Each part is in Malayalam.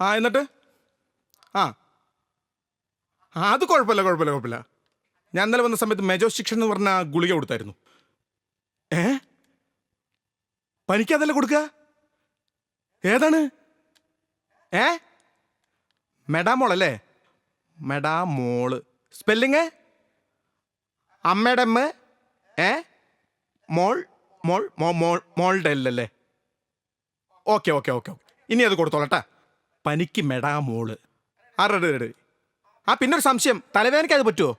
ആ എന്നിട്ട്? ആ. ആ അത് കുഴപ്പമില്ല കുഴപ്പമില്ല കുഴപ്പമില്ല. ഞാൻ ഇന്നലെ വന്ന സമയത്ത് മെജോ ശിക്ഷൻ എന്ന് പറഞ്ഞ ഗുളിക കൊടുത്തായിരുന്നു. ഏ? പനിക്കതല്ല കൊടുക്കുക ഏതാണ്? ഏ? മെഡാമോൾ അല്ലേ മെഡാമോൾ. സ്പെല്ലിങ്? അമ്മയുടെ അമ്മ ഏ? മോൾ? മോൾ? മോൾ മോൾ മോളുടെ അല്ലല്ലേ ഓക്കെ ഓക്കെ ഓക്കെ ഓക്കെ. ഇനി അത് കൊടുത്തോളട്ടെ പനിക്ക് മെഡാമോൾ ആ റെഡ് റെഡ് ആ പിന്നെ ഒരു സംശയം. തലവേദനയ്ക്ക് അത് പറ്റുമോ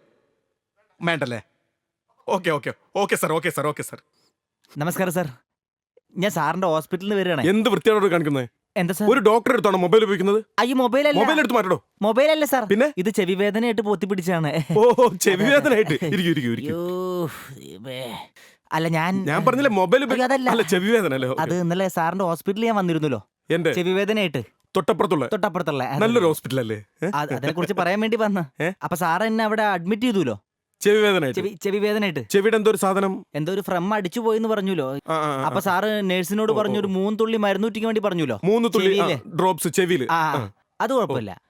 വേണ്ടല്ലേ? Okay okay. Okay sir okay sir okay sir. നമസ്കാരം സാർ. ഞാൻ സാറിന്റെ ഹോസ്പിറ്റലിൽ നിന്ന് വരികയാണ്. എന്ത് വൃത്തിയോട് കാണിക്കുന്നത് എന്താ സാർ? ഒരു ഡോക്ടർ എടുത്താണോ മൊബൈൽ ഉപയോഗിക്കുന്നത്? അയ്യോ മൊബൈൽ അല്ല. മൊബൈൽ എടുത്ത് മാറ്റടോ മൊബൈൽ അല്ല സാർ. പിന്നെ? ഇത് ചെവി വേദനയായിട്ട് പൊത്തി പിടിച്ചാണ് ഓ ചെവി വേദനയായിട്ട്. ഇരിക്കും ഇരിക്കും ഇരിക്കും. അയ്യോ, അല്ല ഞാൻ ഞാൻ പറഞ്ഞില്ല മൊബൈൽ ഉപയോഗിക്കാതല്ല അതല്ല. അല്ല ചെവി വേദന അല്ലേ അത് ഇന്നലെ സാറിന്റെ ഹോസ്പിറ്റലിൽ ഞാൻ വന്നിരുന്നല്ലോ. എന്റെ ചെവി വേദനയായിട്ട്. തൊട്ടപ്പുറത്തുള്ള തൊട്ടപ്പുറത്തുള്ള നല്ലൊരു ഹോസ്പിറ്റൽ അല്ലേ? അതിനെ കുറിച്ച് പറയാൻ വേണ്ടി വന്ന? അപ്പൊ സാർ എന്നെ അവിടെ അഡ്മിറ്റ് ചെയ്തുല്ലോ? ചെവി വേദന ചെവി വേദനയായിട്ട്. ചെവിയുടെ എന്തോ ഒരു സാധനം? എന്തോ ഒരു ഫ്രം അടിച്ചു പോയെന്ന് പറഞ്ഞല്ലോ. ആ, ആ, ആ. അപ്പൊ സാറ് നേഴ്സിനോട് പറഞ്ഞു ഒരു മൂന്ന് തുള്ളി മരുന്ന് കുറ്റിക്ക് വേണ്ടി പറഞ്ഞല്ലോ? മൂന്ന് തുള്ളി ഡ്രോപ്സ് ചെവിയിൽ. അത് കുഴപ്പമില്ല.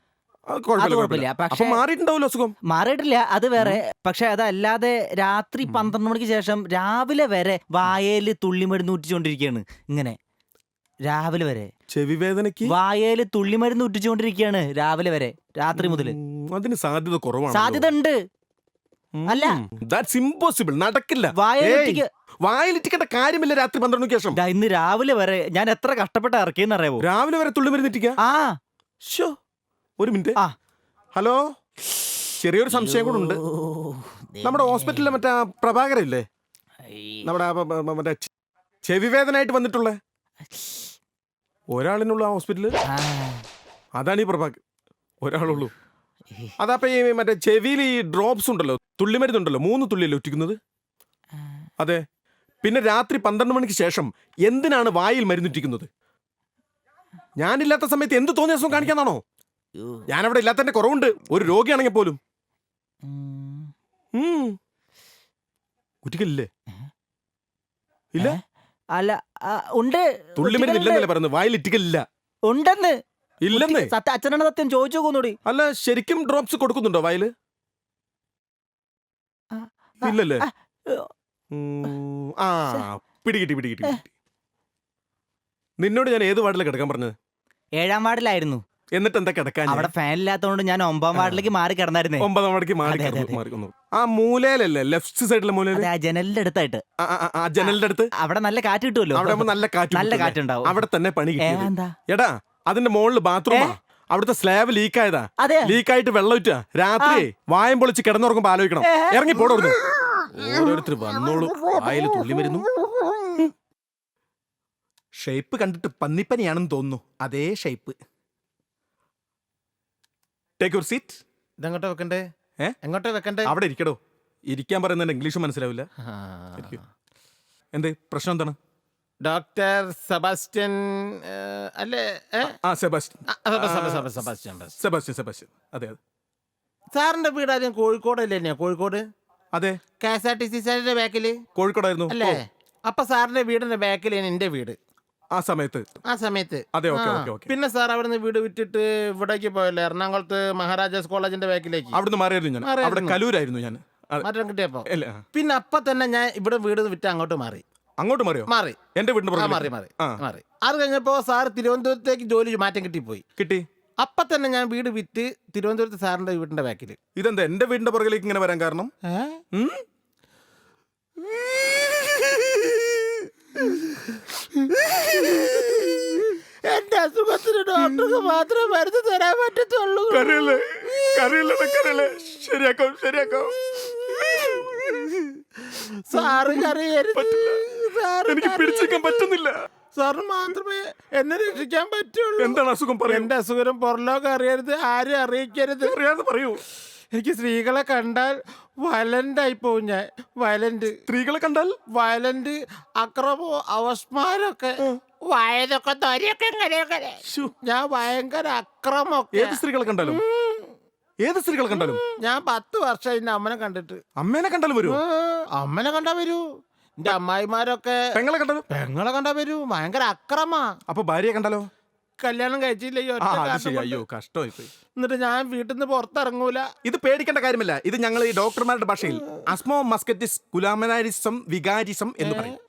പക്ഷെ മാറിയിട്ടുണ്ടാവല്ലോ അസുഖം? മാറിയിട്ടില്ല അത് വേറെ. പക്ഷെ അതല്ലാതെ രാത്രി പന്ത്രണ്ട് മണിക്ക് ശേഷം രാവിലെ വരെ വായേൽ തുള്ളിമരുന്ന് ഊറ്റിച്ചുകൊണ്ടിരിക്കുകയാണ് ഇങ്ങനെ. രാവിലെ വരെ. ചെവി വേദനയ്ക്ക്? വായേൽ തുള്ളിമരുന്ന് ഉറ്റിച്ചുകൊണ്ടിരിക്കുകയാണ് രാവിലെ വരെ രാത്രി മുതൽ അതിന് സാധ്യത കുറവാണ് സാധ്യത ഉണ്ട് അല്ല. ദാറ്റ്സ് ഇമ്പോസിബിൾ നടക്കില്ല. വായേലിറ്റിക്ക് വായിലിറ്റിക്കേണ്ട കാര്യമില്ല രാത്രി പന്ത്രണ്ട് മണിക്ക് ശേഷം. ഇന്ന് രാവിലെ വരെ ഞാൻ എത്ര കഷ്ടപ്പെട്ട് ഇറക്കിയെന്ന് അറിയാവോ രാവിലെ വരെ തുള്ളി മരുന്നിട്ടിക്ക ആ. ഷോ ഒരു മിനിറ്റ്. ആ. ഹലോ? ചെറിയൊരു സംശയം കൂടെ ഉണ്ട്. നമ്മുടെ ഹോസ്പിറ്റലിലെ മറ്റേ പ്രഭാകരല്ലേ? പ്രഭാകരൻ ഇല്ലേ നമ്മുടെ മറ്റേ ചെവി വേദനയായിട്ട് വന്നിട്ടുള്ള? ഒരാളിനുള്ള ആ ഹോസ്പിറ്റലിൽ ആ. അതാണ് ഈ പ്രഭാക്. ഒരാളുള്ളൂ. അതപ്പോ ഈ മറ്റേ ചെവിയിൽ ഈ ഡ്രോപ്സ് ഉണ്ടല്ലോ തുള്ളിമരുന്നുണ്ടല്ലോ മൂന്ന് തുള്ളിയല്ലേ ഒറ്റിക്കുന്നത്? അതെ. പിന്നെ രാത്രി പന്ത്രണ്ട് മണിക്ക് ശേഷം എന്തിനാണ് വായിൽ മരുന്നിട്ടിക്കുന്നത് ഞാനില്ലാത്ത സമയത്ത് എന്ത് തോന്നിയ അസുഖം കാണിക്കാന്നാണോ. ഞാനവിടെ ഇല്ലാത്തതിന്റെ കുറവുണ്ട്. ഒരു രോഗിയാണെങ്കിൽ പോലും. ഉം. ഉം. ഇല്ല? അല്ല ആ, ഉണ്ട്. ഇല്ലെന്നല്ലേ പറയുന്നത്? വായിൽ ഇറ്റിക്കലില്ല. ഉണ്ടെന്ന്. ഇല്ലെന്ന്. സത്യ അച്ഛനാണ് സത്യം ചോദിച്ചു നോക്കുന്നൂടി അല്ല ശരിക്കും ഡ്രോപ്സ് കൊടുക്കുന്നുണ്ടോ വായിൽ? ആ, ആ, ഇല്ലല്ലേ? ആ, ഏ, ഉം, ആ പിടികിട്ടി പിടികിട്ടി പിടികിട്ടി. നിന്നോട് ഞാൻ ഏത് വാർഡിലാണ് കിടക്കാൻ പറഞ്ഞത്? ഏഴാം വാർഡിലായിരുന്നു. എന്നിട്ട് എന്താ കിടക്കാൻ അവിടെ ഫാൻ ഇല്ലാത്തതുകൊണ്ട് ഞാൻ ഒമ്പതാം വാർഡിലേക്ക് മാറി കിടന്നായിരുന്നു. ഒമ്പതാം വാർഡിക്ക് മാറി അതെ, അതെ, കിടന്നു, അതെ. മാറി കിടന്നു. ആ മൂലയിലല്ലേ? ലെഫ്റ്റ് സൈഡിലെ മൂലയിൽ? അതെ ആ ജനലിന്റെ അടുത്തായിട്ട്. ആ, ആ, ആ, ആ ജനലിന്റെ അടുത്ത്? അവിടെ നല്ല കാറ്റ് കിട്ടുമല്ലോ. അവിടെ ആവുമ്പോ നല്ല കാറ്റ് നല്ല കാറ്റ് ഉണ്ടാവും കാറ്റുണ്ടാവും. അവിടെ തന്നെ പണി ഏ, കിട്ടിയത്. എന്താ എടാ അതിന്റെ മുകളിൽ ബാത്റൂമാ അവിടുത്തെ സ്ലാബ് ലീക്ക് ആയതാ. അതെ ലീക്ക് ആയിട്ട് വെള്ളം ഇറ്റാ രാത്രി വായം പൊളിച്ച് കിടന്നുറങ്ങുമ്പോ ആലോചിക്കണം. ഇറങ്ങി പോടോർന്ന് ഓരോരുത്തർ വന്നോളൂ. വായിൽ തുള്ളി വരുന്നു. ഷേപ്പ് കണ്ടിട്ട് പന്നിപ്പനിയാണെന്ന് തോന്നുന്നു. അതേ ഷേപ്പ് ടേക്ക് യുവർ സീറ്റ് ഇതെങ്ങോട്ട് വെക്കണ്ടേ? ഏ? എങ്ങോട്ട് വെക്കണ്ടേ? അവിടെ ഇരിക്കടോ. ഇരിക്കാൻ പറയുന്നതിന് ഇംഗ്ലീഷ് മനസ്സിലാവില്ല. ഇരിക്കൂ. എന്ത്? പ്രശ്നം എന്താണ്? ഡോക്ടർ സെബാസ്റ്റ്യൻ ഏ, അല്ലേ? ഏ? ആ സെബാസ്റ്റ്യൻ. ആ, സെബ- സെബ- ആ, സെബ- സെബാസ്റ്റ്യൻ ബസ്. Sebastian Sebastian. അതെ അതെ. സാറിന്റെ വീട് ആദ്യം കോഴിക്കോടല്ലേ തന്നെയാ കോഴിക്കോട്? അതെ. K S R T C സാറിന്റെ ബാക്കിൽ? കോഴിക്കോടായിരുന്നു. അല്ലേ? അപ്പൊ സാറിന്റെ വീടിന്റെ ബാക്കിലാണ് എന്റെ വീട്? ആ സമയത്ത് ആ സമയത്ത്. അതെ ഓക്കെ. Okay okay. പിന്നെ സാർ അവിടുന്ന് വീട് വിറ്റിട്ട് ഇവിടേക്ക് പോയല്ലേ? എറണാകുളത്ത് മഹാരാജാസ് കോളേജിന്റെ ബാക്കിലേക്ക്? അവിടുന്ന് മാറിയായിരുന്നു ഞാൻ. അവിടെ. കലൂരായിരുന്നു ഞാൻ. മാറ്റം കിട്ടിയപ്പോ? പിന്നെ അപ്പൊ തന്നെ ഞാൻ ഇവിടെ വീട് വിറ്റ് അങ്ങോട്ട് മാറി. അങ്ങോട്ട് മാറിയോ? മാറി. എന്റെ വീടിന്റെ മാറി മാറി മാറി. അത് കഴിഞ്ഞപ്പോ സാർ തിരുവനന്തപുരത്തേക്ക് ജോലി മാറ്റം കിട്ടിപ്പോയി. കിട്ടി? അപ്പൊ തന്നെ ഞാൻ വീട് വിറ്റ് തിരുവനന്തപുരത്ത് സാറിന്റെ വീടിന്റെ ബാക്കിൽ ഇതെന്താ എന്റെ വീടിന്റെ പുറകിലേക്ക് ഇങ്ങനെ വരാൻ കാരണം? ഉം? എന്റെ അസുഖത്തിന് ഡോക്ടർക്ക് മാത്രമേ മരുന്ന് തരാൻ പറ്റത്തുള്ളൂ. കരയല്ലേ? കരയല്ലേ കരയല്ലേ? ശരിയാക്കാം ശരിയാക്കാം? സാറ്. സാറ് എനിക്ക് കരയരുത്. പിടിച്ചേക്കാൻ പറ്റുന്നില്ല. സാറിന് മാത്രമേ എന്നെ രക്ഷിക്കാൻ പറ്റുള്ളൂ. എന്താണ് അസുഖം? പറയൂ. എന്റെ അസുഖം പുറലോകം അറിയരുത് ആരും അറിയിക്കരുത്. അറിയാതെ പറയൂ. എനിക്ക് സ്ത്രീകളെ കണ്ടാൽ വയലന്റ് ആയി പോവും ഞാൻ. വയലന്റ്. സ്ത്രീകളെ കണ്ടാൽ? വയലന്റ് അക്രമോ അവസ്മാരൊക്കെ വയതൊക്കെ തൊരയൊക്കെ ഇങ്ങനെയൊക്കെ ഞാൻ ഭയങ്കര അക്രമൊക്കെ. ഏത് സ്ത്രീകളെ കണ്ടാലും? ഏത് സ്ത്രീകളെ കണ്ടാലും? ഞാൻ പത്ത് വർഷം എന്റെ അമ്മനെ കണ്ടിട്ട്. അമ്മേനെ കണ്ടാലും വരൂ? അമ്മനെ കണ്ടാ വരൂ. എന്റെ അമ്മായിമാരൊക്കെ. പെങ്ങളെ കണ്ടാലും? പെങ്ങളെ കണ്ടാ വരൂ. ഭയങ്കര അക്രമാ. അപ്പൊ ഭാര്യയെ കണ്ടാലോ? കല്യാണം കഴിച്ചില്ല ഈ ഒറ്റ അത് കാരണം ശരി കൊണ്ട്. അയ്യോ കഷ്ടമായി പോയി എന്നിട്ട് ഞാൻ വീട്ടിൽ നിന്ന് പുറത്തിറങ്ങൂല ഇത് പേടിക്കേണ്ട കാര്യമില്ല ഇത് ഞങ്ങൾ ഈ ഡോക്ടർമാരുടെ ഭാഷയിൽ അസ്മോ മസ്കറ്റിസ് കുലാമനാരിസം വികാരിസം എന്ന് പറയും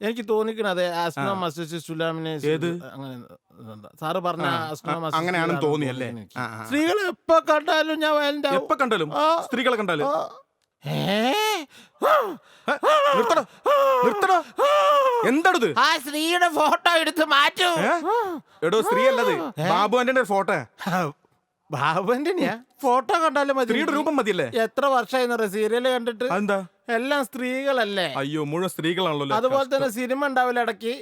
എനിക്ക് തോന്നിക്കണത് ആസ്മ. മസ്റ്റിസ് സുലാമിനേസ് ഏത്? അങ്ങനെ എന്താ, സാറ് പറഞ്ഞ ആ, മസ്റ്റിസ് അങ്ങനെയാണെന്ന് തോന്നി തോന്നിയല്ലേ എനിക്ക്. ആ, ആ. സ്ത്രീകൾ എപ്പോ കണ്ടാലും ഞാൻ വയലന്റ് എപ്പോ കണ്ടാലും ആ. സ്ത്രീകളെ കണ്ടാലും ഏ? നിർത്തണോ. നിർത്തടോ എന്താണിത്? ആ സ്ത്രീയുടെ ഫോട്ടോ എടുത്ത് മാറ്റൂ. ഏ? എടോ സ്ത്രീ അല്ലത് ബാബു ആന്റണിയുടെ ഫോട്ടോ. ബാബുവിന്റെ ഫോട്ടോ കണ്ടാലും മതി. സ്ത്രീയുടെ രൂപം മതിയല്ലേ? എത്ര വർഷമായി സീരിയൽ കണ്ടിട്ട്? അതെന്താ? എല്ലാം സ്ത്രീകളല്ലേ? അയ്യോ മുഴുവൻ സ്ത്രീകളാണല്ലോ അതുപോലെ തന്നെ സിനിമ ഉണ്ടാവില്ല ഇടയ്ക്ക്.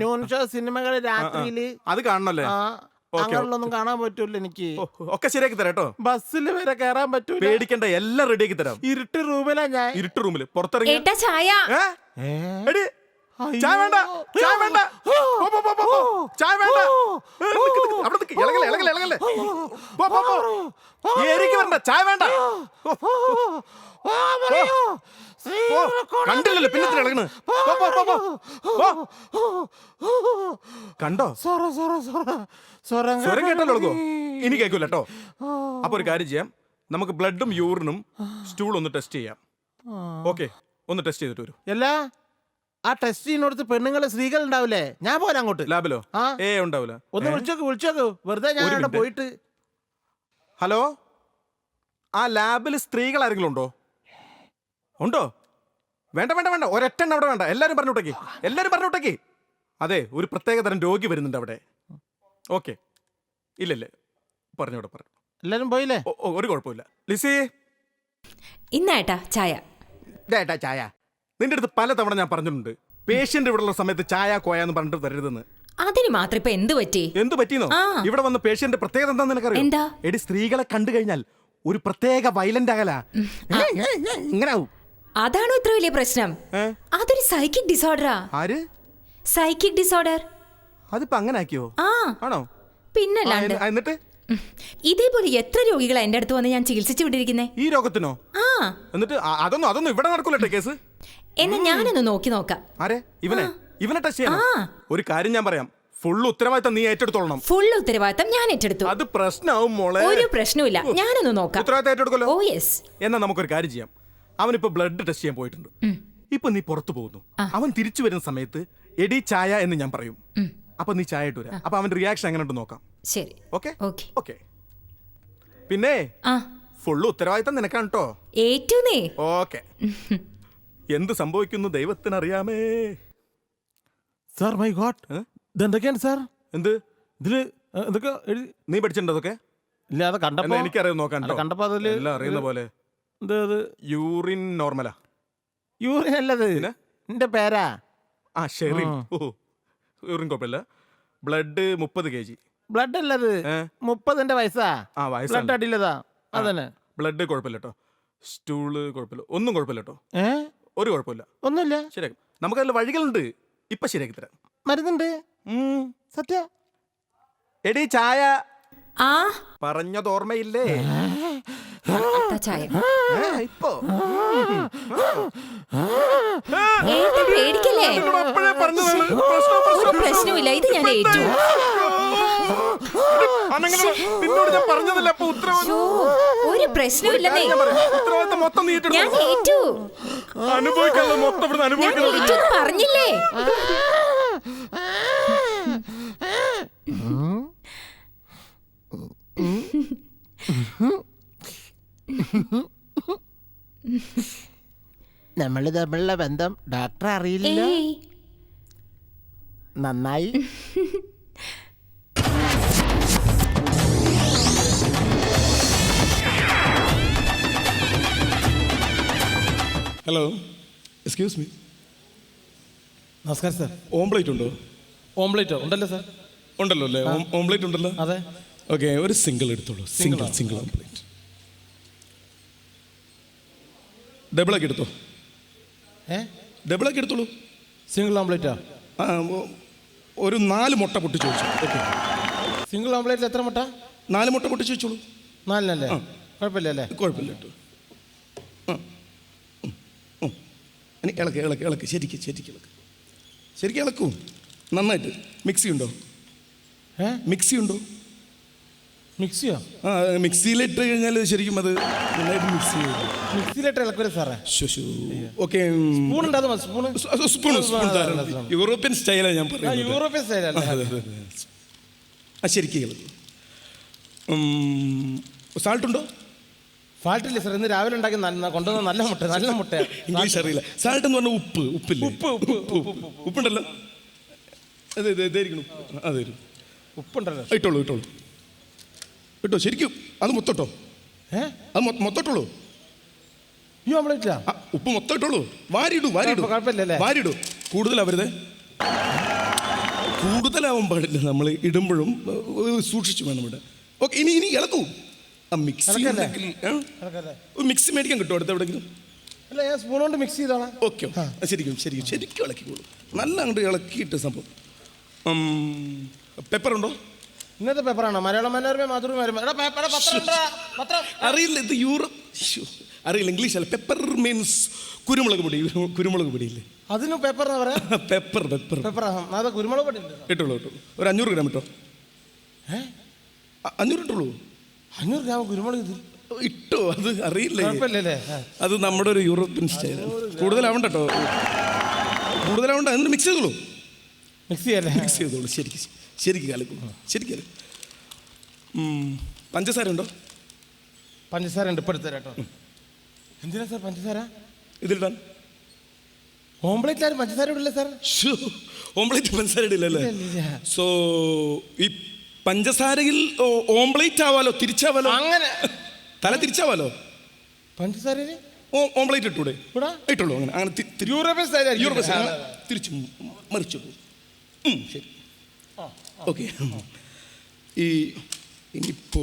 ന്യൂൺ ഷോ സിനിമകൾ രാത്രിയിൽ. അത് കാണണല്ലേ? ആ. അങ്ങനെയുള്ളൊന്നും കാണാൻ പറ്റൂല എനിക്ക്. ഒക്കെ ശരിയാക്കി തരാം കേട്ടോ. ബസ്സിൽ വരെ കയറാൻ പറ്റൂല. പേടിക്കണ്ട എല്ലാം റെഡിയാക്കി തരാം. ഇരുട്ട് റൂമിലാ ഞാൻ. ഇരുട്ട് റൂമിൽ പുറത്തിറങ്ങി ഏട്ടാ ചായ. ചായ വേണ്ട. ചായ വേണ്ട. ചായ വേണ്ട. അവിടെ ഇളകല്ലേ ഇളകല്ലേ ഇളകല്ലേ ഏരിയക്ക് വരണ്ട. ചായ വേണ്ട. കണ്ടില്ലല്ലോ പിന്നെ ഇളകണ്. കണ്ടോ. സ്വരം കേട്ടല്ലോ കേട്ടാലോ കേട്ടാലോ ഇനി കേൾക്കൂല കേട്ടോ. അപ്പൊ ഒരു കാര്യം ചെയ്യാം. നമുക്ക് ബ്ലഡും യൂറിനും സ്റ്റൂളും ഒന്ന് ടെസ്റ്റ് ചെയ്യാം. ഓക്കെ. ഒന്ന് ടെസ്റ്റ് ചെയ്തിട്ട് വരും. അല്ല ആ ടെസ്റ്റ് ചെയ്യുന്നിടത്ത് പെണ്ണുങ്ങൾ സ്ത്രീകൾ ഉണ്ടാവില്ലേ? ഞാൻ പോരാ അങ്ങോട്ട്. ലാബിലോ? ആ. ഏ ഉണ്ടാവില്ല. ഒന്ന് വിളിച്ചോക്ക് വിളിച്ചോക്ക്. വെറുതെ ഞാൻ അവിടെ പോയിട്ട്. ഹലോ? ആ ലാബിൽ സ്ത്രീകൾ ആരെങ്കിലും ഉണ്ടോ? ഉണ്ടോ? വേണ്ട വേണ്ട വേണ്ട. ഒരൊറ്റ അവിടെ വേണ്ട. എല്ലാവരും പറഞ്ഞു വിട്ടേക്ക്. എല്ലാരും പറഞ്ഞു വിട്ടേക്ക്. അതെ ഒരു പ്രത്യേക തരം രോഗി വരുന്നുണ്ട് അവിടെ. ഓക്കെ. ഇല്ലല്ലേ പറഞ്ഞോടെ പറഞ്ഞു എല്ലാരും പോയില്ലേ? ഒരു കുഴപ്പമില്ല. ലിസി? ഇന്നേട്ടാ ചായ. ഇതേട്ടാ ചായ. നിന്റെ അടുത്ത് പലതവണ ഞാൻ പറഞ്ഞിട്ടുണ്ട് പേഷ്യന്റ് ഇവിടെയുള്ള സമയത്ത് ചായ കോയ എന്ന് പറഞ്ഞിട്ട് തരരുതെന്ന് അതിന് മാത്രം ഇപ്പൊ എന്ത് പറ്റി? എന്ത് പറ്റിയെന്നോ? ഇവിടെ വന്ന പേഷ്യന്റ് പ്രത്യേകത എന്താ നിനക്കറിയോ? എന്താ? എടി സ്ത്രീകളെ കണ്ടു കഴിഞ്ഞാൽ ഒരു പ്രത്യേക വയലന്റ് അകല ഇങ്ങനെ അതാണോ ഇത്ര വലിയ പ്രശ്നം? അതൊരു സൈക്കിക് ഡിസോർഡറാ ആര്? സൈക്കിക് ഡിസോർഡർ അതിപ്പോ അങ്ങനെ ആക്കിയോ? ആണോ? പിന്നെ പിന്നല്ലാണ്ട് എന്നിട്ട്? ഇതേപോലെ എത്ര രോഗികളാ എന്റെ അടുത്ത് വന്ന് ഞാൻ ചികിത്സിച്ചു വിട്ടിരിക്കുന്നേ? ഈ രോഗത്തിനോ? ആ. എന്നിട്ട് അതൊന്നും അതൊന്നും ഇവിടെ നടക്കൂലട്ടെ കേസ്? എന്നാ ഞാനൊന്ന് നോക്കി നോക്കാം. ആരെ? ഇവനെ? ഇവനെ ടച്ച് ചെയ്യണം ഒരു കാര്യം ഞാൻ പറയാം. ഫുൾ ഉത്തരവാദിത്തം നീ ഏറ്റെടുത്തോളണം. ഫുൾ ഉത്തരവാദിത്തം ഞാൻ ഏറ്റെടുത്തു. അത് പ്രശ്നമാവും മോളെ. ഒരു പ്രശ്നമില്ല ഞാനൊന്ന് നോക്കാം. ഉത്തരവാദിത്തം ഏറ്റെടുക്കല്ലോ ഓ യെസ്. എന്നാ നമുക്കൊരു കാര്യം ചെയ്യാം. അവൻ അവനിപ്പോ ബ്ലഡ് ടെസ്റ്റ് ചെയ്യാൻ പോയിട്ടുണ്ട്. ഇപ്പൊ നീ പുറത്തു പോകുന്നു. അവൻ തിരിച്ചു വരുന്ന സമയത്ത് എടി ചായ എന്ന് ഞാൻ പറയും. അപ്പൊ നീ ചായ ഇട്ടു അപ്പൊ അവന്റെ റിയാക്ഷൻ എങ്ങനെ ഉണ്ട് നോക്കാം. ശരി. ഓക്കെ? ഓക്കെ. പിന്നെ ഫുള്ള് ഉത്തരവാദിത്തം നിനക്കാണ് കേട്ടോ ഏറ്റു ഓക്കെ. എന്ത് സംഭവിക്കുന്നു ദൈവത്തിനറിയാമേ? സർ മൈ ഗോഡ് എന്തൊക്കെയാണ് ഇതെന്തൊക്കെയാണ് സാർ എന്ത്? ഇതിൽ എന്തൊക്കെ എഴുതി നീ പഠിച്ചിട്ടുണ്ടോ അതൊക്കെ ഇല്ല അത് കണ്ടപ്പോ എന്നാ എനിക്കറിയാം നോക്കാൻ കണ്ടപ്പോ അതിൽ എല്ലാം അറിയുന്ന പോലെ. ഇത് ഇത് യൂറിൻ നോർമലാ. യൂറിൻ അല്ലത്. പിന്നെ? എന്റെ പേരാ? ആ ശരി ആ. ഓ യൂറിൻ കുഴപ്പമില്ല. ബ്ലഡ് മുപ്പത് കെ ജി. ബ്ലഡ് അല്ലത്. ഏ? മുപ്പതിന്റെ വയസ്സാ? ആ ബ്ലഡ് വയസ്സാണ് അടിയിലതാ അതന്നെ. ബ്ലഡ് കുഴപ്പമില്ല കേട്ടോ സ്റ്റൂൾ കുഴപ്പമില്ല. ഒന്നും കുഴപ്പമില്ല കേട്ടോ ഏ? ഒരു കുഴപ്പമില്ല. ഒന്നുമില്ല. ശരിയാക്കും. നമുക്കതിൽ വഴികളുണ്ട്. ഇപ്പൊ ശരിയാക്കി തരാം. മരുന്നുണ്ട്. ഉം. സത്യ. എടി ചായ. ആ. പറഞ്ഞത് ഓർമ്മയില്ലേ? ദാ ചായ. ആ, ഇപ്പൊ പേടിക്കല്ലേ? ഒരു പ്രശ്നവുമില്ല ഇത് ഞാൻ ഏറ്റു. അനങ്ങനെ നിന്നോട് ഞാൻ പറഞ്ഞതല്ല അപ്പൊ ഉത്തരവാദിത്വം ഒരു ഞാൻ പറയാം. ഉത്തരവാദിത്തം മൊത്തം നീ ഞാൻ ഏറ്റെടുത്തു ഏറ്റു. അനുഭവിക്കാനുള്ള മൊത്തം ഇവിടുന്ന് ഞാൻ അനുഭവിക്കണം ഏറ്റു എന്ന് പറഞ്ഞില്ലേ? നമ്മൾ തമ്മിലുള്ള ബന്ധം ഡോക്ടർ അറിയില്ല ഏയ്. നന്നായി. ഹലോ എക്സ്ക്യൂസ് മീ നമസ്കാരം സാർ. ഓംപ്ലേറ്റ് ഉണ്ടോ? ഓംപ്ലേറ്റോ ഉണ്ടല്ലോ സാർ. ഉണ്ടല്ലോ അല്ലേ? ഓംപ്ലേറ്റ് ഉണ്ടല്ലോ? അതെ. ഓക്കെ ഒരു സിംഗിൾ എടുത്തോളൂ. സിംഗിൾ സിംഗിൾ ഓംപ്ലേറ്റ് ഡബിളൊക്കെ എടുത്തോ? ഏ? ഡബിളൊക്കെ എടുത്തോളൂ. സിംഗിൾ ഓംപ്ലേറ്റാ ആ? ഒരു നാല് മുട്ട പൊട്ടി ചോദിച്ചു ഓക്കെ സിംഗിൾ ഓംപ്ലേറ്റിൽ എത്ര മുട്ട? നാല് മുട്ട പൊട്ടി ചോദിച്ചോളൂ നാലിനല്ലേ? കുഴപ്പമില്ല അല്ലേ? കുഴപ്പമില്ല കേട്ടോ. ഇളക്ക് ഇളക്ക് ഇളക്ക്. ശരിക്ക് ശരിക്ക് ഇളക്ക്. ശരിക്കും ഇളക്കൂ. നന്നായിട്ട്. മിക്സി ഉണ്ടോ ഏ? മിക്സി ഉണ്ടോ മിക്സിയോ? ആ മിക്സിയിലിട്ട് കഴിഞ്ഞാൽ ശരിക്കും അത് നന്നായിട്ട് മിക്സ് ചെയ്യും. മിക്സിയിലിട്ട് ഇളക്കരുത് സാറേ? ഓക്കെ സ്പൂൺ ഉണ്ട് അത് മതി, സ്പൂണ് സ്പൂൺ സ്പൂൺ യൂറോപ്യൻ സ്റ്റൈലാണ് ഞാൻ പറയുന്നത്. യൂറോപ്യൻ സ്റ്റൈലാണ്. ആ ശരിക്കും സാൾട്ട് ഉണ്ടോ ഫാൾട്ടില്ല സാർ ഇന്ന് രാവിലെ ഉണ്ടാക്കി നല്ല- കൊണ്ടുവന്ന നല്ല മുട്ട നല്ല മുട്ട ഇംഗ്ലീഷ് അറിയില്ല. സാൾട്ട് എന്ന് പറഞ്ഞാൽ ഉപ്പ് ഉപ്പില്ല? ഉപ്പ് ഉപ്പ് ഉപ്പ് ഉപ്പ് ഉപ്പുണ്ടല്ലോ. അതെ അതെ ഇതായിരിക്കണം. അതെ ഉപ്പുണ്ടല്ലോ. ഇട്ടോളൂ ഇട്ടോളൂ. ഇട്ടോ ശരിക്കും അത് മൊത്തട്ടോ? ഏ? അത് മൊത്തട്ടോളൂ ഉപ്പ് മൊത്തം ഇട്ടോളൂ. വാരിയിടൂ വാരിയിടൂ. കുഴപ്പ- കുഴപ്പമില്ലല്ലേ? വാരിയിടൂ. കൂടുതലാവരുത്? കൂടുതലാവാൻ പാടില്ല. നമ്മൾ ഇടുമ്പോഴും സൂക്ഷിച്ചു വേണം ഇവിടെ. ഓക്കെ ഇനി ഇനി ഇളക്കൂ. മിക്സി? മിക്സി മേടിക്കാൻ കിട്ടും അടുത്ത് എവിടെയെങ്കിലും? അല്ല ഞാൻ സ്പൂൺ കൊണ്ട് മിക്സ് ചെയ്താണ് ഓക്കെ ശരിക്കും ശരിക്കും ശരിക്കും ഇളക്കിക്കോളൂ നല്ല അങ്ങോട്ട് ഇളക്കിയിട്ട് സംഭവം. പെപ്പർ ഉണ്ടോ? ഇന്നത്തെ പേപ്പറാണോ മലയാളം മനോരമ മാതൃഭൂമി അറിയില്ല ഇത് യൂറോപ്പ് അറിയില്ല ഇംഗ്ലീഷ് അല്ല. പെപ്പർ മീൻസ് കുരുമുളക് പൊടി. കുരുമുളക് പൊടിയില്ലേ? അതിന് പേപ്പർ എന്ന് പറയാ? പെപ്പർ പെപ്പർ പെപ്പർ അത് കുരുമുളക് പൊടി ഇട്ടുള്ളൂ ഇട്ടോളൂ ഇട്ടോളൂ ഒരു അഞ്ഞൂറ് ഗ്രാം ഇട്ടോ? ഏ? അഞ്ഞൂറ് ഇട്ടോളൂ അഞ്ഞൂറ് ഗ്രാം കുരുമുളക് ഇട്ടോ? അത് അറിയില്ല? അത് നമ്മുടെ ഒരു യൂറോപ്യൻ സ്റ്റൈൽ കൂടുതലാവണ്ട കേട്ടോ കൂടുതലാവണ്ട. എന്നിട്ട് മിക്സ് ചെയ്തോളൂ. മിക്സ് ചെയ്യാല്ലേ? മിക്സ് ചെയ്തോളൂ. ശരിക്കും ശരിക്കും കലക്കും ശരിക്കും പഞ്ചസാര ഉണ്ടോ? പഞ്ചസാര ഉണ്ട്. ഇപ്പൊ എടുത്തരാം കേട്ടോ എന്തിനാ സാർ പഞ്ചസാര? ഇതിലിടാൻ ഓംപ്ലേറ്റ് ആരും പഞ്ചസാര ഇടില്ല സാർ. ഓംപ്ലേറ്റ് പഞ്ചസാര ഇടില്ലല്ലേ. സോ ഈ പഞ്ചസാരയിൽ ഓംപ്ലേറ്റ് ആവാലോ തിരിച്ചാവാലോ? അങ്ങനെ. തല തിരിച്ചാവാലോ? പഞ്ചസാരയിൽ ഓ ഓംപ്ലേറ്റ് ഇട്ടൂടെ? ഇട്ടുള്ളൂ അങ്ങനെ അങ്ങനെ യൂറോപ്യൻ തിരിച്ചു മറിച്ചു ഉം, ശരി. ഓക്കെ. ഈ ഇനിയിപ്പോ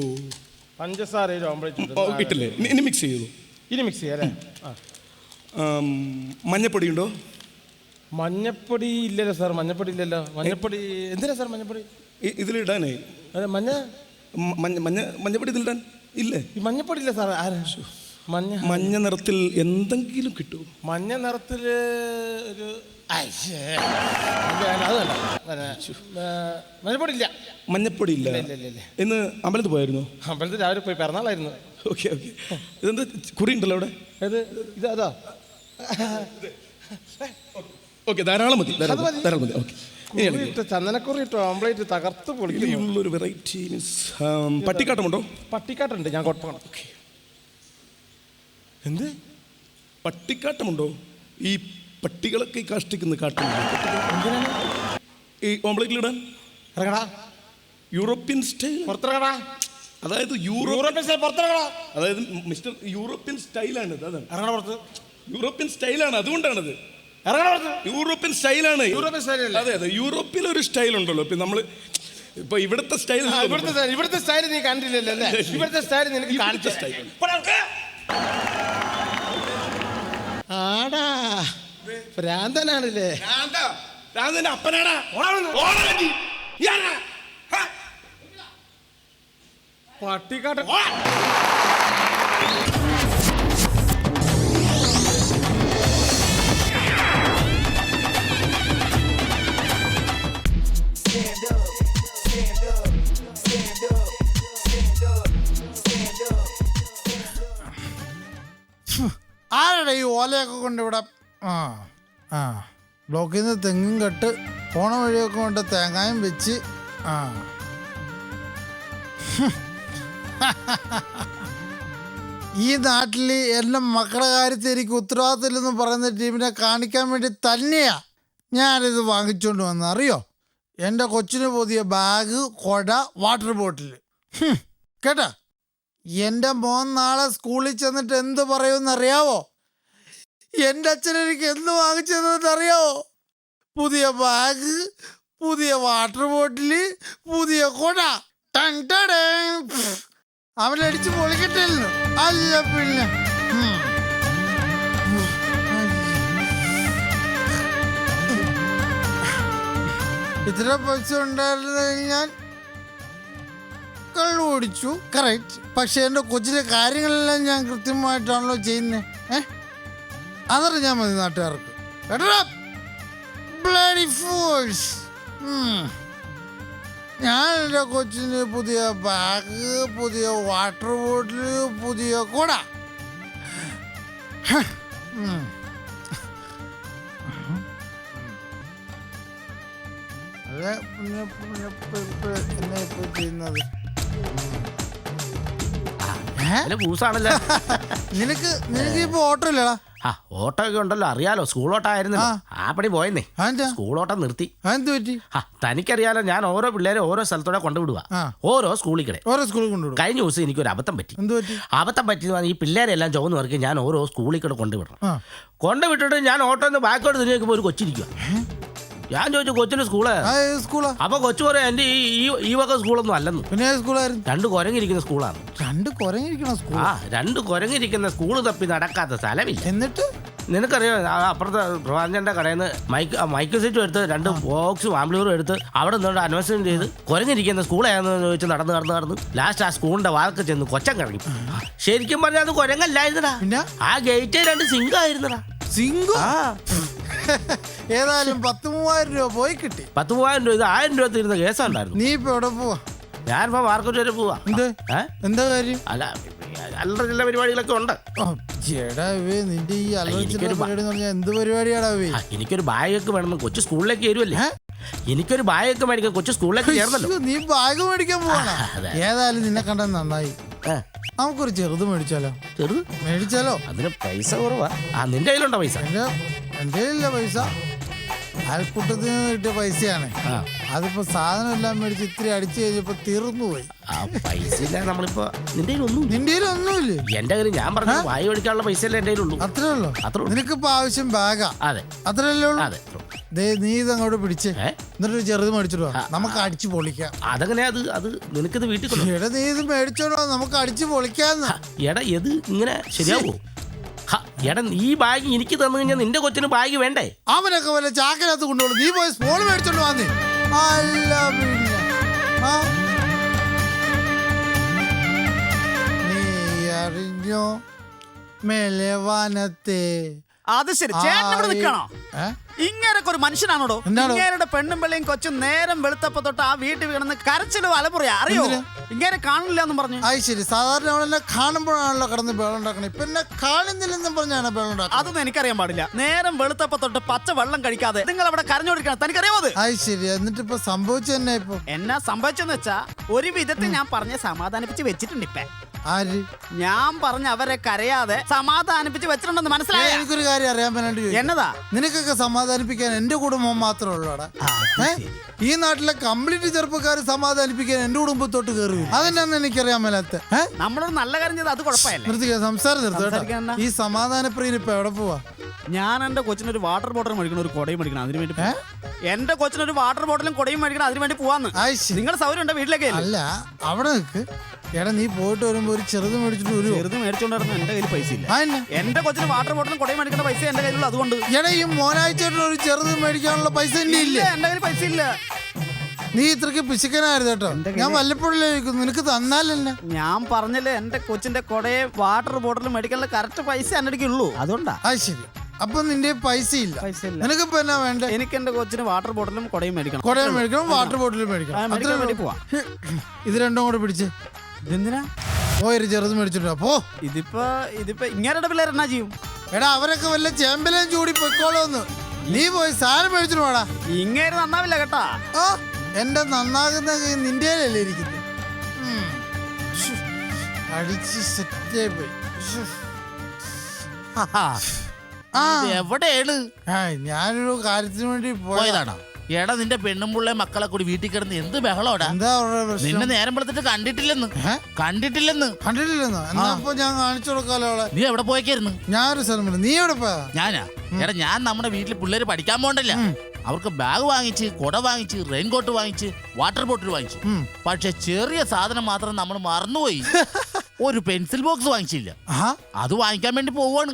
പഞ്ചസാരയിൽ ഓംപ്ലേറ്റ് ഇട്ടില്ലേ? ഇനി- മിക്സ് ചെയ്തു? ഇനി മിക്സ് ചെയ്യാം. മഞ്ഞപ്പൊടി ഉണ്ടോ? മഞ്ഞപ്പൊടി ഇല്ലല്ലോ സാർ മഞ്ഞപ്പൊടി ഇല്ലല്ലോ. മഞ്ഞപ്പൊടി എന്തിനാ സാർ മഞ്ഞപ്പൊടി? ഇതിലിടാനേ? അതെ മഞ്ഞ? മഞ്ഞ മഞ്ഞ മഞ്ഞപ്പൊടി ഇതിലിടാൻ? ഇല്ലേ? ഈ മഞ്ഞപ്പൊടി ഇല്ല സാർ ആരാ മഞ്ഞ. മഞ്ഞ നിറത്തിൽ എന്തെങ്കിലും കിട്ടുമോ മഞ്ഞ നിറത്തിൽ ഒരു മഞ്ഞപ്പൊടിയില്ല ശ്ശേ. അത് വേണ്ട, അത് വേണ്ട. പിന്നെ, ഏ, മഞ്ഞപ്പൊടി ഇല്ല മഞ്ഞപ്പൊടി ഇല്ല ഇല്ല, ഇല്ല, ഇല്ല. ഇന്ന് അമ്പലത്തിൽ പോയായിരുന്നു? അമ്പലത്തിൽ രാവിലെ പോയി പിറന്നാളായിരുന്നു. Okay okay. ഇതെന്താ കുറി ഉണ്ടല്ലോ അവിടെ? ഇത് അതാ? ഓക്കെ ധാരാളം മതി. ധാരാളം മതി. ഓക്കെ. ഇട്ട് ചന്ദനക്കുറി ഇട്ടോ ഓംപ്ലേറ്റ് തകർത്ത് പൊളിക്കുന്നു. ഇതിലുള്ളൊരു വെറൈറ്റി മീൻസ് പട്ടിക്കാട്ടമുണ്ടോ? പട്ടിക്കാട്ടുണ്ട് ഞാൻ കൊടുക്കണം എന്ത്? പട്ടിക്കാട്ടമുണ്ടോ? ഈ പട്ടികളൊക്കെ ഈ കാഷ്ടിക്കുന്ന എന്തിനാണ്? ഈ ഓംപ്ലേറ്റിലിടാൻ ഇറങ്ങടാ. യൂറോപ്യൻ സ്റ്റൈൽ പുറത്തിറങ്ങടാ. അതായത് യൂറോപ്യൻ സ്റ്റൈൽ പുറത്തിറങ്ങടാ. അതായത് മിസ്റ്റർ യൂറോപ്യൻ സ്റ്റൈലാണ് ഇത് അതാണ്. ഇറങ്ങണ പുറത്ത്. യൂറോപ്യൻ സ്റ്റൈലാണ് അതുകൊണ്ടാണത്. യൂറോപ്യൻ സ്റ്റൈലാണ്. യൂറോപ്യൻ സ്റ്റൈലല്ല? അതെ അതെ. യൂറോപ്പിൽ ഒരു സ്റ്റൈൽ ഉണ്ടല്ലോ ഇപ്പൊ നമ്മൾ ഇപ്പൊ ഇവിടുത്തെ സ്റ്റൈൽ ഇവിടുത്തെ style- ഇവിടുത്തെ സ്റ്റൈൽ നീ കണ്ടില്ലല്ലേ അല്ലേ? ഇവിടുത്തെ സ്റ്റൈൽ നിനക്ക് കാണിച്ച സ്റ്റൈൽ ആടാ ഭ്രാന്തനാണല്ലേ? അപ്പനാടാ. പട്ടിക്കാട്ട. ആരുടെ ഈ ഓലയൊക്കെ കൊണ്ട് ഇവിടെ? ആ ആ. ബ്ലോക്കിൽ നിന്ന് തെങ്ങും കെട്ട് പോണ വഴിയൊക്കെ കൊണ്ട് തേങ്ങായും വെച്ച് ആ. ഈ നാട്ടിൽ എന്റെ മക്കളുടെ കാര്യത്തിൽ എനിക്ക് ഉത്തരവാദിത്തമില്ലെന്ന് പറയുന്ന ടീമിനെ കാണിക്കാൻ വേണ്ടി തന്നെയാ ഞാനിത് വാങ്ങിച്ചുകൊണ്ട് വന്നത് അറിയോ? എന്റെ കൊച്ചിന് പുതിയ ബാഗ് കൊട വാട്ടർ ബോട്ടിൽ കേട്ടോ? എന്റെ മോൻ നാളെ സ്കൂളിൽ ചെന്നിട്ട് എന്ത് പറയുമെന്ന് അറിയാവോ എന്റെ അച്ഛൻ എനിക്ക് എന്ത് വാങ്ങിച്ചതെന്ന് അറിയാവോ പുതിയ ബാഗ് പുതിയ വാട്ടർ ബോട്ടിൽ പുതിയ കൊട. പ്ഫ്. അവനടിച്ച് പൊളിക്കട്ടില്ല അല്ല പിന്നെ. ഇത്ര പൈസ ഉണ്ടായിരുന്നു ഞാൻ കള്ളു ഓടിച്ചു. കറക്റ്റ് പക്ഷെ എന്റെ കൊച്ചിലെ കാര്യങ്ങളെല്ലാം ഞാൻ കൃത്യമായിട്ടാണല്ലോ ചെയ്യുന്നത് ഏ? അതറിഞ്ഞാൽ മതി നാട്ടുകാർക്ക്. ഫോഴ്സ് ഞാൻ എന്റെ കൊച്ചിന് പുതിയ ബാഗ് പുതിയ വാട്ടർ ബോട്ടിൽ പുതിയ കുട. അതെ പിന്നെ പിന്നെ ഇപ്പൊ- ഇപ്പൊ എന്നെ ചെയ്യുന്നത്? പൂസാണല്ലോ നിനക്ക് നിനക്ക് ഇപ്പൊ ഓട്ടോ ഇല്ലടാ. ആ ഓട്ടോ ഒക്കെ ഉണ്ടല്ലോ അറിയാലോ സ്കൂൾ ഓട്ടം ആയിരുന്നു ആ. പണി പോയെന്നേ. സ്കൂൾ ഓട്ടം നിർത്തി. ആ തനിക്കറിയാലോ ഞാൻ ഓരോ പിള്ളേരെ ഓരോ സ്ഥലത്തോടെ കൊണ്ടുവിടുക. ഓരോ സ്കൂളിൽ കിടെ ഓരോ സ്കൂളിൽ കൊണ്ടുവിടും. കഴിഞ്ഞ ദിവസം എനിക്ക് ഒരു അബദ്ധം പറ്റി. അബദ്ധം പറ്റി ഈ പിള്ളേരെല്ലാം ചുവന്ന് വർക്ക് ഞാൻ ഓരോ സ്കൂളിൽ കൂടെ കൊണ്ടുവിടണം. കൊണ്ടുവിട്ടിട്ട് ഞാൻ ഓട്ടോ ബാക്കോട്ട് തിരിഞ്ഞ് നോക്കുമ്പോൾ ഒരു കൊച്ചിരിക്കുക ഞാൻ ചോദിച്ചു കൊച്ചിന് സ്കൂൾ? ആ ഏത് സ്കൂളാ? അപ്പൊ കൊച്ചു പറയാ എന്റെ ഈ ഈ- ഈ വക സ്കൂളൊന്നും അല്ലെന്ന്. പിന്നെ ഏത് സ്കൂളായിരുന്നു? രണ്ട് കുരങ്ങിരിക്കുന്ന സ്കൂളാണ്. രണ്ട് കുരങ്ങിരിക്കണ സ്കൂൾ? ആ രണ്ട് കുരങ്ങിരിക്കുന്ന സ്കൂൾ തപ്പി നടക്കാത്ത സ്ഥലമില്ല. എന്നിട്ട്? നിനക്കറിയോ ആ അപ്പുറത്തെ പ്രവാചന്റെ കടയിൽ നിന്ന് മൈക്ക് ആ മൈക്ക് സെറ്റും എടുത്ത് രണ്ട് ബോക്സും ആംബ്ലൂറും എടുത്ത് അവിടെ നിന്നോട് അന്വേഷണം ചെയ്ത് കുരങ്ങിരിക്കുന്ന സ്കൂളാണെന്ന് ചോദിച്ച് നടന്ന് നടന്ന് നടന്ന് ലാസ്റ്റ് ആ സ്കൂളിന്റെ വാക്ക് ചെന്ന് കൊച്ചം കറങ്ങി. ശരിക്കും പറഞ്ഞാൽ അത് കുരങ്ങല്ലായിരുന്നടാ പിന്നെ? ആ ഗേറ്റ് രണ്ട് സിങ്കായിരുന്നടാ സിംഗു ആ. ഏതായാലും പത്ത് മൂവായിരം രൂപ പോയി കിട്ടി. പത്ത് മൂവായിരം രൂപ ഇത് ആയിരം രൂപ തീരുന്ന കേസുണ്ടായിരുന്നു. നീ ഇപ്പൊ എവിടെ പോവാ? ഞാനിപ്പോ മാർക്കറ്റ് വരെ പോവാ. എന്ത്? എന്താ കാര്യം? അല്ല അല്ലറ ചില പരിപാടികളൊക്കെ ഉണ്ട്. നിന്റെ ഈ എന്ത് പരിപാടിയാടാ എനിക്കൊരു ബാഗൊക്കെ വേണമെന്ന് കൊച്ചു സ്കൂളിലേക്ക് വരുമല്ലേ? എനിക്കൊരു ബാഗൊക്കെ മേടിക്കാൻ കൊച്ചു സ്കൂളിലേക്ക് ചേർന്നല്ലോ. നീ ബാഗ് മേടിക്കാൻ പോവാ. ഏതായാലും നിന്നെ കണ്ടത് നന്നായി. നമുക്കൊരു ചെറുത് മേടിച്ചാലോ? ചെറുത്? മേടിച്ചാലോ? അതിന് പൈസ കുറവാ. ആ നിന്റെ കയ്യിലുണ്ടോ പൈസ? ഇല്ല പൈസ അയൽക്കൂട്ടത്തിൽ നിന്ന് കിട്ടിയ പൈസയാണ്. അതിപ്പോ സാധനം എല്ലാം മേടിച്ച് ഇത്തിരി അടിച്ചു കഴിഞ്ഞപ്പോ തീർന്നു പോയി. ആ പൈസ ഇല്ല നമ്മളിപ്പോ നിന്റെ ഒന്നും നിന്റെ കയ്യിൽ ഒന്നുമില്ലേ. എന്റെ കയ്യിൽ ഞാൻ പറഞ്ഞ വായി ഒഴിക്കാനുള്ള പൈസ അല്ലേ എന്റെ ഉള്ളൂ അത്രേ ഉള്ളൂ. അത്രേ. നിനക്കിപ്പോ ആവശ്യം ബാഗാ? അതെ. അത്രയല്ലേ ഉള്ളൂ? അതെ ദേ നീ ഇത് അങ്ങോട്ട് പിടിച്ചേ എന്നിട്ട് ചെറുത് മേടിച്ചിട്ട് നമുക്ക് അടിച്ചു പൊളിക്കാം. അതങ്ങനെ അത്? അത് നിനക്കിത് വീട്ടിൽ എടാ നീ ഇത് മേടിച്ചോ നമുക്ക് അടിച്ചു പൊളിക്കാന്ന്. എടാ ഇത് ഇങ്ങനെ ശരിയാവോ? എടാ ഈ ബാഗ് എനിക്ക് തന്നു കഴിഞ്ഞാൽ നിന്റെ കൊച്ചിന് ബാഗ് വേണ്ടേ? അവനൊക്കെ വല്ല ചാക്കിനകത്ത് കൊണ്ടുപോകും. നീ പോയി സ്പോൾ മേടിച്ചോണ്ട് വന്നേ അല്ല പിന്നെ? നീ അറിഞ്ഞോ? മെലവാനത്തെ. അത് ശരി. ചേട്ടൻ ഇവിടെ നിൽക്കണോ ഏ? ഇങ്ങനൊക്കെ ഒരു മനുഷ്യനാണോടോ? എന്താണോ? ഇങ്ങേരുടെ പെണ്ണും പിള്ളയും കൊച്ചും നേരം വെളുത്തപ്പോ തൊട്ട് ആ വീട്ടിൽ വീണെന്ന് കരച്ചിലും അലമുറയാ അറിയോ? ഇങ്ങനെ കാണില്ല എന്ന് പറഞ്ഞു. അത് ശരി. സാധാരണ അവളെന്നെ കാണുമ്പോഴാണല്ലോ കിടന്ന് ബേളുണ്ടാക്കണേ ഇപ്പൊ എന്നെ കാണുന്നില്ലെന്നും പറഞ്ഞാണ് ബേളുണ്ടാക്കുന്നത് അതൊന്നും എനിക്കറിയാൻ പാടില്ല. നേരം വെളുത്തപ്പോ തൊട്ട് പച്ച വെള്ളം കഴിക്കാതെ നിങ്ങൾ അവിടെ കരഞ്ഞുകൊടുക്കണം തനിക്കറിയാമോ അത്? അത് ശരി. എന്നിട്ട് ഇപ്പൊ സംഭവിച്ചു തന്നെ ഇപ്പൊ? എന്നാ സംഭവിച്ചെന്ന് വെച്ചാ ഒരു വിധത്തിൽ ഞാൻ പറഞ്ഞ് സമാധാനിപ്പിച്ച് വെച്ചിട്ടുണ്ട് ഇപ്പൊ. ആര്? ഞാൻ പറഞ്ഞ അവരെ കരയാതെ സമാധാനിപ്പിച്ച് വെച്ചിട്ടുണ്ടെന്ന് മനസ്സിലായി? എനിക്കൊരു കാര്യം അറിയാൻ വേണ്ടി എന്നതാ? നിനക്കൊക്കെ സമാധാനിപ്പിക്കാൻ എന്റെ കുടുംബം മാത്രമേ ഉള്ളൂടാ ഏ? ഈ നാട്ടിലെ കംപ്ലീറ്റ് ചെറുപ്പക്കാർ സമാധാനിപ്പിക്കാൻ എന്റെ കുടുംബത്തോട്ട് കയറി. അതെന്നാന്ന് എനിക്കറിയാൻ മേലാത്ത? ഏ? നമ്മളൊരു നല്ല കാര്യം ചെയ്ത് അത് കുഴപ്പമില്ല. നിർത്തിക്ക സംസാരം നിർത്തുക ഈ സമാധാന പ്രിയൻ ഇപ്പൊ എവിടെ പോവാ? ഞാൻ എന്റെ കൊച്ചിനൊരു വാട്ടർ ബോട്ടിൽ മേടിക്കണം ഒരു കൊടയും മേടിക്കണം അതിന് വേണ്ടി ഏ? എന്റെ കൊച്ചിനൊരു വാട്ടർ ബോട്ടിലും കൊടയും മേടിക്കണം അതിന് വേണ്ടി പോവാന്ന്. നിങ്ങളുടെ സൗകര്യം ഉണ്ടോ വീട്ടിലേക്ക്? അല്ല അവിടെ നിൽക്ക് എടാ നീ പോയിട്ട് വരുമ്പോ ഒരു ചെറുത് മേടിച്ചിട്ട് ഒരു ചെറുത് മേടിച്ചോണ്ടായിരുന്നു എന്റെ കയ്യിൽ പൈസ ഇല്ല? എന്റെ കൊച്ചിന് വാട്ടർ ബോട്ടിലും കൊടയും മേടിക്കേണ്ട പൈസ എന്റെ കയ്യിലുള്ള അതുകൊണ്ട്. എടാ ഈ മോനാഴ്ചയായിട്ട് ഒരു ചെറുത് മേടിക്കാനുള്ള പൈസ എന്റെ ഇല്ല. എന്റെ കയ്യിൽ പൈസ ഇല്ല. നീ ഇത്രക്ക് പിശുക്കനായിരുന്നു കേട്ടോ. ഞാൻ വല്ലപ്പോഴല്ലേ നിനക്ക് തന്നാലല്ലേ? ഞാൻ പറഞ്ഞല്ലേ എന്റെ കൊച്ചിന്റെ കൊടയെ വാട്ടർ ബോട്ടിലും മേടിക്കാനുള്ള കറക്റ്റ് പൈസ എന്റെ അടുക്കുള്ളൂ അതുകൊണ്ടാ. അത് ശരി. അപ്പൊ നിന്റെ പൈസ ഇല്ല. ഇല്ല. നിനക്കിപ്പോ എന്നാ വേണ്ട? എനിക്ക് എന്റെ കൊച്ചിന് വാട്ടർ ബോട്ടിലും കൊടയും മേടിക്കണം. കുടയും മേടിക്കണം വാട്ടർ ബോട്ടിലും മേടിക്കണം. ഇത് രണ്ടും കൂടെ പിടിച്ച്. ഇതെന്തിനാ? പോയൊരു ചെറുത് മേടിച്ചിട്ട് വാ, പോ. ഇതിപ്പോ ഇതിപ്പോ ഇങ്ങനെ പിള്ളേർ എന്നാ ചെയ്യും? എടാ അവരൊക്കെ വല്ല ചേമ്പലേം ചൂടി പൊയ്ക്കോളൂന്ന് നീ പോയി സാധനം മേടിച്ചിട്ട് പോടാ ഇങ്ങനെ നന്നാവില്ല കേട്ടാ. ആ എന്റെ നന്നാകുന്ന കൈ നിന്റെ അല്ലേ ഇരിക്കുന്നത് ഉം. ശ്ശ്. അടിച്ച് സെറ്റായി പോയി. ശ്ശ്. ആ. എവിടെയാണ് ആ, ഞാനൊരു കാര്യത്തിന് വേണ്ടി പോയതാ. പോയതാണോ? എടാ നിന്റെ പെണ്ണും പിള്ളേ മക്കളെ കൂടി വീട്ടിൽ കിടന്ന് എന്ത് ബഹളോടാ? എന്താ അവരുടെ നിന്നെ നേരം വെളുത്തിട്ട് കണ്ടിട്ടില്ലെന്ന്. ഏ? കണ്ടിട്ടില്ലെന്ന്. കണ്ടിട്ടില്ലെന്നോ? എന്നാ അപ്പൊ ഞാൻ കാണിച്ചു കൊടുക്കാലോ അവളെ? നീ എവിടെ പോയേക്കായിരുന്നു? ഞാനൊരു സ്ഥലം വിടും. നീ എവിടെ പോയാ? ഞാനാ? എടാ ഞാൻ നമ്മുടെ വീട്ടിൽ പിള്ളേര് പഠിക്കാൻ പോണ്ടല്ല. അവർക്ക് ബാഗ് വാങ്ങിച്ച് കുട വാങ്ങിച്ച് റെയിൻകോട്ട് വാങ്ങിച്ച് വാട്ടർ ബോട്ടിൽ വാങ്ങിച്ചു. ഉം. പക്ഷെ ചെറിയ സാധനം മാത്രം നമ്മൾ മറന്നുപോയി. ഒരു പെൻസിൽ ബോക്സ് വാങ്ങിച്ചില്ല. അത് വാങ്ങിക്കാൻ വേണ്ടി പോവാണ്.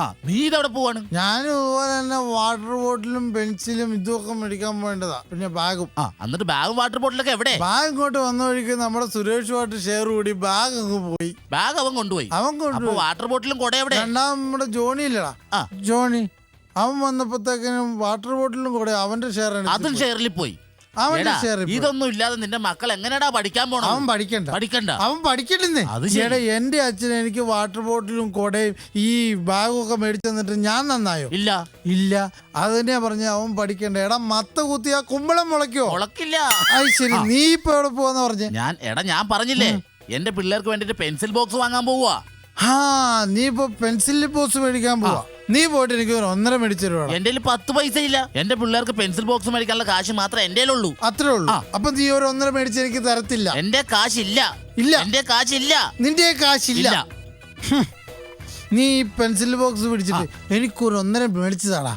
ആ നീ ഇതവിടെ പോവാണ്. ഞാൻ ഇതുപോലെ തന്നെ വാട്ടർ ബോട്ടിലും പെൻസിലും ഇതുമൊക്കെ മേടിക്കാൻ വേണ്ടതാ പിന്നെ ബാഗും. ആ എന്നിട്ട് ബാഗ് വാട്ടർ ബോട്ടിലൊക്കെ എവിടെ? ബാഗ് ഇങ്ങോട്ട് വന്ന വഴിക്ക് നമ്മുടെ സുരേഷുമായിട്ട് ഷെയർ കൂടി ബാഗ് അങ്ങ് പോയി. ബാഗ് അവൻ കൊണ്ടുപോയി. അവൻ കൊണ്ടുപോയി. വാട്ടർ ബോട്ടിലും കൂടെ എവിടെ? രണ്ടാം നമ്മുടെ ജോണി ഇല്ലടാ. ജോണി അവൻ വന്നപ്പോഴത്തേക്കിനും വാട്ടർ ബോട്ടിലും കൂടെ അവന്റെ ഷെയർ അതും ഷെയറിൽ പോയി. എടാ, ഷെയർ ഇതൊന്നും ഇല്ലാതെ നിന്റെ മക്കൾ എങ്ങനെയാടാ പഠിക്കാൻ അവൻ പഠിക്കണ്ട. പഠിക്കണ്ട. അവൻ പഠിക്കണ്ടെന്നേ അത് ശരി. എന്റെ അച്ഛൻ എനിക്ക് വാട്ടർ ബോട്ടിലും കൊടയും ഈ ബാഗും ഒക്കെ മേടിച്ചു തന്നിട്ട് ഞാൻ നന്നായോ? ഇല്ല. ഇല്ല. അത് തന്നെയാ പറഞ്ഞ അവൻ പഠിക്കണ്ട. എടാ മത്ത കുത്തി ആ കുമ്പളം മുളയ്ക്കോ? മുളക്കില്ല. അത് ശരി. നീ ഇപ്പൊ എവിടെ പോവാന്ന് പറഞ്ഞ? ഞാൻ എടാ ഞാൻ പറഞ്ഞില്ലേ എന്റെ പിള്ളേർക്ക് വേണ്ടിട്ട് പെൻസിൽ ബോക്സ് വാങ്ങാൻ പോവാ ആ നീ ഇപ്പൊ പെൻസിൽ ബോക്സ് മേടിക്കാൻ പോവാ. നീ പോയിട്ട് എനിക്ക് ഒരു ഒന്നര മേടിച്ചു തരുവാ എന്റെ പത്ത് പൈസ ഇല്ല എന്റെ പിള്ളേർക്ക് പെൻസിൽ ബോക്സ് മേടിക്കാനുള്ള കാശ് മാത്രമേ എന്റെ ഉള്ളൂ അത്രേ ഉള്ളൂ. അപ്പൊ നീ ഒരു ഒന്നര മേടിച്ച് എനിക്ക് തരത്തില്ല. എന്റെ കാശില്ല. ഇല്ല. എന്റെ കാശില്ല. നിന്റെ കാശില്ല. ഇല്ല. നീ ഈ പെൻസിൽ ബോക്സ് പിടിച്ചിട്ട് എനിക്കൊരു ഒന്നര മേടിച്ചതാടാ